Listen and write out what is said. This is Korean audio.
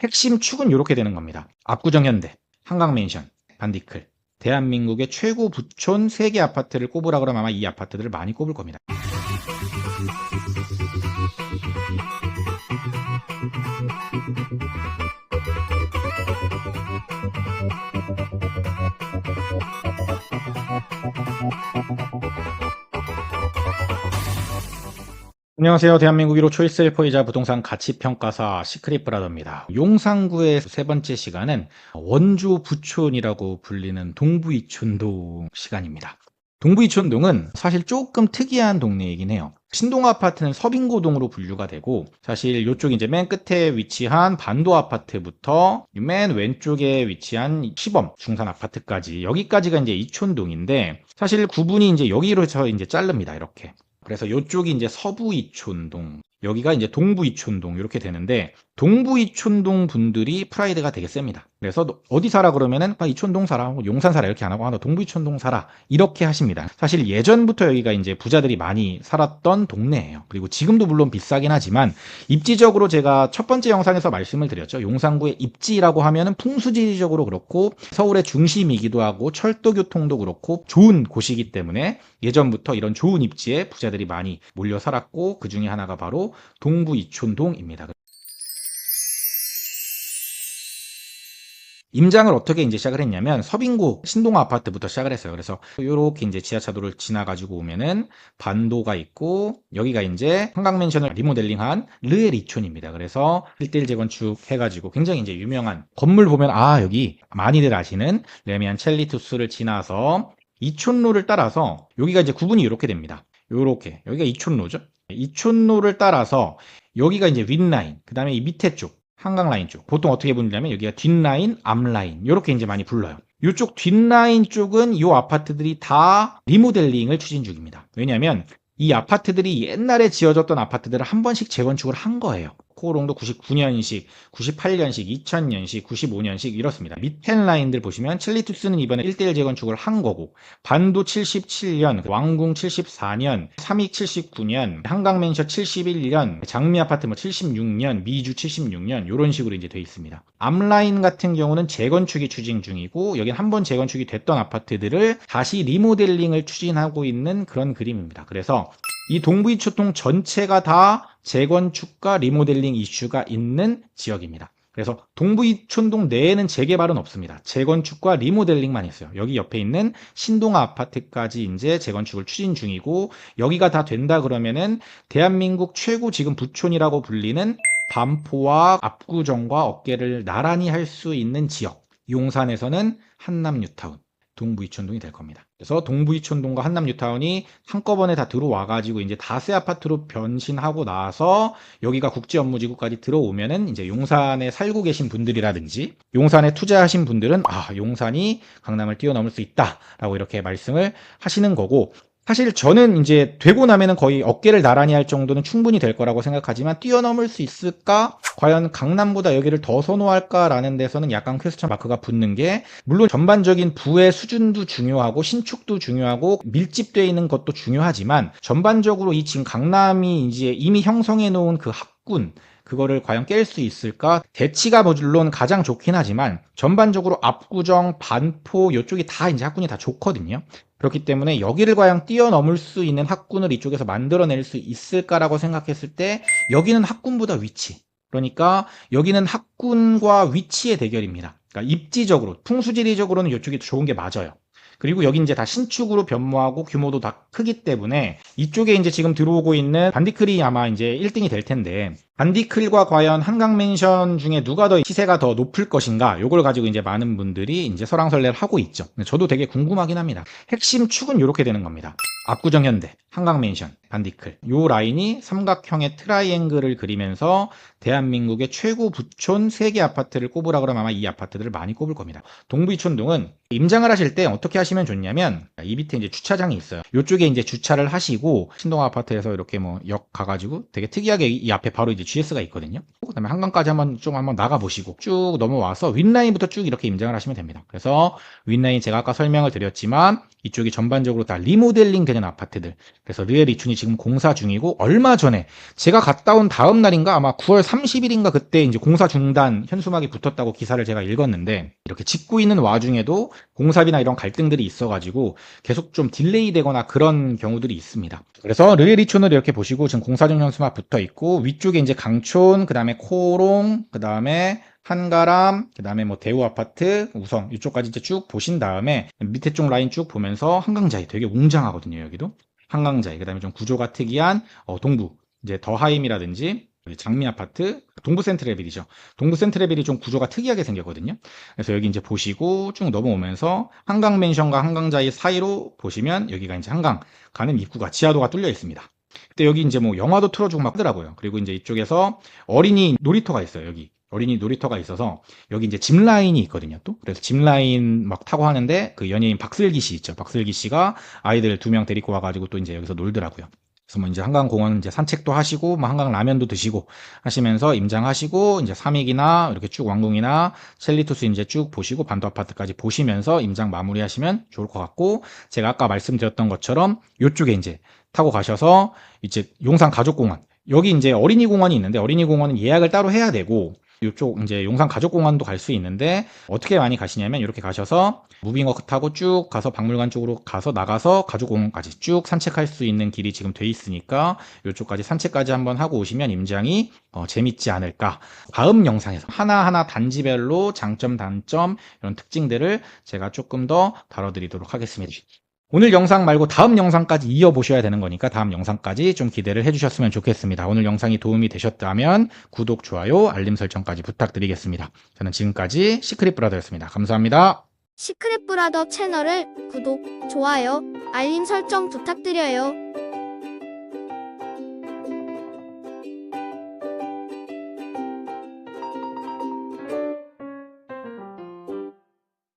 핵심 축은 이렇게 되는 겁니다. 압구정 현대, 한강맨션, 반디클. 대한민국의 최고 부촌 3개 아파트를 꼽으라 그러면 아마 이 아파트들을 많이 꼽을 겁니다. 안녕하세요. 대한민국 1호 초이스 헬퍼이자 부동산 가치평가사 시크릿 브라더입니다. 용산구의 세 번째 시간은 원조 부촌이라고 불리는 동부이촌동 시간입니다. 동부이촌동은 사실 조금 특이한 동네이긴 해요. 신동 아파트는 서빙고동으로 분류가 되고 사실 이쪽 이제 맨 끝에 위치한 반도 아파트부터 맨 왼쪽에 위치한 시범 중산 아파트까지 여기까지가 이제 이촌동인데 사실 구분이 이제 여기로서 이제 자릅니다. 이렇게. 그래서 이쪽이 이제 서부 이촌동, 여기가 이제 동부 이촌동 이렇게 되는데 동부 이촌동 분들이 프라이드가 되게 셉니다. 그래서 너 어디 살아 그러면은 아, 이촌동 살아, 뭐 용산 살아 이렇게 안 하고 아, 너 동부 이촌동 살아 이렇게 하십니다. 사실 예전부터 여기가 이제 부자들이 많이 살았던 동네예요. 그리고 지금도 물론 비싸긴 하지만 입지적으로 제가 첫 번째 영상에서 말씀을 드렸죠. 용산구의 입지라고 하면은 풍수지리적으로 그렇고 서울의 중심이기도 하고 철도 교통도 그렇고 좋은 곳이기 때문에 예전부터 이런 좋은 입지에 부자들이 많이 몰려 살았고 그 중에 하나가 바로 동부 이촌동입니다. 임장을 어떻게 이제 시작을 했냐면 서빙고 신동 아파트부터 시작을 했어요. 그래서 이렇게 이제 지하차도를 지나가지고 오면은 반도가 있고 여기가 이제 한강맨션을 리모델링한 르엘 이촌입니다. 그래서 1대1 재건축 해가지고 굉장히 이제 유명한 건물 보면 아 여기 많이들 아시는 레미안 첼리투스를 지나서 이촌로를 따라서 여기가 이제 구분이 이렇게 됩니다. 요렇게 여기가 이촌로죠. 이촌로를 따라서 여기가 이제 윗라인 그 다음에 이 밑에 쪽 한강 라인 쪽. 보통 어떻게 부르냐면 여기가 뒷라인, 앞라인. 이렇게 이제 많이 불러요. 이쪽 뒷라인 쪽은 이 아파트들이 다 리모델링을 추진 중입니다. 왜냐하면 이 아파트들이 옛날에 지어졌던 아파트들을 한 번씩 재건축을 한 거예요. 코롱도 99년식, 98년식, 2000년식, 95년식 이렇습니다. 밑에 라인들 보시면 첼리투스는 이번에 1대1 재건축을 한 거고 반도 77년, 왕궁 74년, 삼익 79년, 한강맨션 71년, 장미아파트 뭐 76년, 미주 76년 이런 식으로 이제 돼 있습니다. 앞라인 같은 경우는 재건축이 추진 중이고 여긴 한 번 재건축이 됐던 아파트들을 다시 리모델링을 추진하고 있는 그런 그림입니다. 그래서 이 동부이초통 전체가 다 재건축과 리모델링 이슈가 있는 지역입니다. 그래서 동부이촌동 내에는 재개발은 없습니다. 재건축과 리모델링만 있어요. 여기 옆에 있는 신동아 아파트까지 이제 재건축을 추진 중이고 여기가 다 된다 그러면은 대한민국 최고 지금 부촌이라고 불리는 반포와 압구정과 어깨를 나란히 할 수 있는 지역. 용산에서는 한남 뉴타운. 동부이촌동이 될 겁니다. 그래서 동부이촌동과 한남 뉴타운이 한꺼번에 다 들어와 가지고 이제 다세 아파트로 변신하고 나서 여기가 국제 업무지구까지 들어오면은 이제 용산에 살고 계신 분들이라든지 용산에 투자하신 분들은 아 용산이 강남을 뛰어넘을 수 있다라고 이렇게 말씀을 하시는 거고 사실 저는 이제 되고 나면은 거의 어깨를 나란히 할 정도는 충분히 될 거라고 생각하지만 뛰어넘을 수 있을까? 과연 강남보다 여기를 더 선호할까라는 데서는 약간 퀘스천 마크가 붙는 게 물론 전반적인 부의 수준도 중요하고 신축도 중요하고 밀집되어 있는 것도 중요하지만 전반적으로 이 지금 강남이 이제 이미 형성해 놓은 그 학군 그거를 과연 깰 수 있을까? 대치가 물론 가장 좋긴 하지만 전반적으로 압구정, 반포 이쪽이 다 이제 학군이 다 좋거든요. 그렇기 때문에 여기를 과연 뛰어넘을 수 있는 학군을 이쪽에서 만들어낼 수 있을까라고 생각했을 때 여기는 학군보다 위치. 그러니까 여기는 학군과 위치의 대결입니다. 그러니까 입지적으로, 풍수지리적으로는 이쪽이 좋은 게 맞아요. 그리고 여기 이제 다 신축으로 변모하고 규모도 다 크기 때문에 이쪽에 이제 지금 들어오고 있는 반디클이 아마 이제 1등이 될 텐데 반디클과 과연 한강 맨션 중에 누가 더 시세가 더 높을 것인가 요걸 가지고 이제 많은 분들이 이제 설왕설래를 하고 있죠. 저도 되게 궁금하긴 합니다. 핵심 축은 이렇게 되는 겁니다. 압구정 현대, 한강 맨션, 반디클 요 라인이 삼각형의 트라이앵글을 그리면서 대한민국의 최고 부촌 3개 아파트를 꼽으라 그러면 아마 이 아파트들을 많이 꼽을 겁니다. 동부이촌동은 임장을 하실 때 어떻게 하시면 좋냐면 이 밑에 이제 주차장이 있어요. 이쪽에 이제 주차를 하시고 신동 아파트에서 이렇게 뭐 역 가가지고 되게 특이하게 이 앞에 바로 이제 GS가 있거든요. 그다음에 한강까지 한번 좀 한번 나가 보시고 쭉 넘어와서 윗라인부터 쭉 이렇게 임장을 하시면 됩니다. 그래서 윗라인 제가 아까 설명을 드렸지만 이쪽이 전반적으로 다 리모델링 되는 아파트들. 그래서 르엘 이춘이 지금 공사 중이고 얼마 전에 제가 갔다 온 다음 날인가 아마 9월 30일인가 그때 이제 공사 중단 현수막이 붙었다고 기사를 제가 읽었는데 이렇게 짓고 있는 와중에도 공사비나 이런 갈등들이 있어가지고 계속 좀 딜레이 되거나 그런 경우들이 있습니다. 그래서 르엘 이촌을 이렇게 보시고 지금 공사 중 현수막 붙어 있고 위쪽에 이제 강촌, 그 다음에 코롱, 그 다음에 한가람, 그 다음에 뭐 대우 아파트, 우성 이쪽까지 이제 쭉 보신 다음에 밑에 쪽 라인 쭉 보면서 한강자이 되게 웅장하거든요 여기도. 한강자이 그 다음에 좀 구조가 특이한 어, 동부 이제 더하임이라든지 장미 아파트 동부 센트레빌이죠. 동부 센트레빌이 좀 구조가 특이하게 생겼거든요. 그래서 여기 이제 보시고 쭉 넘어오면서 한강 맨션과 한강자이 사이로 보시면 여기가 이제 한강 가는 입구가 지하도가 뚫려 있습니다 그때 여기 이제 뭐 영화도 틀어주고 막 하더라고요. 그리고 이제 이쪽에서 어린이 놀이터가 있어요 여기. 어린이 놀이터가 있어서 여기 이제 짚 라인이 있거든요 또. 그래서 짚 라인 막 타고 하는데 그 연예인 박슬기 씨 있죠. 박슬기 씨가 아이들 두 명 데리고 와가지고 또 이제 여기서 놀더라고요 그래서 뭐 이제 한강공원 이제 산책도 하시고 뭐 한강 라면도 드시고 하시면서 임장하시고 이제 삼익이나 이렇게 쭉 왕궁이나 첼리투스 이제 쭉 보시고 반도 아파트까지 보시면서 임장 마무리하시면 좋을 것 같고 제가 아까 말씀드렸던 것처럼 이쪽에 이제 타고 가셔서 이제 용산 가족공원. 여기 이제 어린이 공원이 있는데 어린이 공원은 예약을 따로 해야 되고 이쪽 이제 용산 가족공원도 갈 수 있는데 어떻게 많이 가시냐면 이렇게 가셔서 무빙워크 타고 쭉 가서 박물관 쪽으로 가서 나가서 가족공원까지 쭉 산책할 수 있는 길이 지금 돼 있으니까 이쪽까지 산책까지 한번 하고 오시면 임장이 어, 재밌지 않을까. 다음 영상에서 하나하나 단지별로 장점, 단점 이런 특징들을 제가 조금 더 다뤄드리도록 하겠습니다. 오늘 영상 말고 다음 영상까지 이어보셔야 되는 거니까 다음 영상까지 좀 기대를 해주셨으면 좋겠습니다. 오늘 영상이 도움이 되셨다면 구독, 좋아요, 알림 설정까지 부탁드리겠습니다. 저는 지금까지 시크릿 브라더였습니다. 감사합니다. 시크릿 브라더 채널을 구독, 좋아요, 알림 설정 부탁드려요.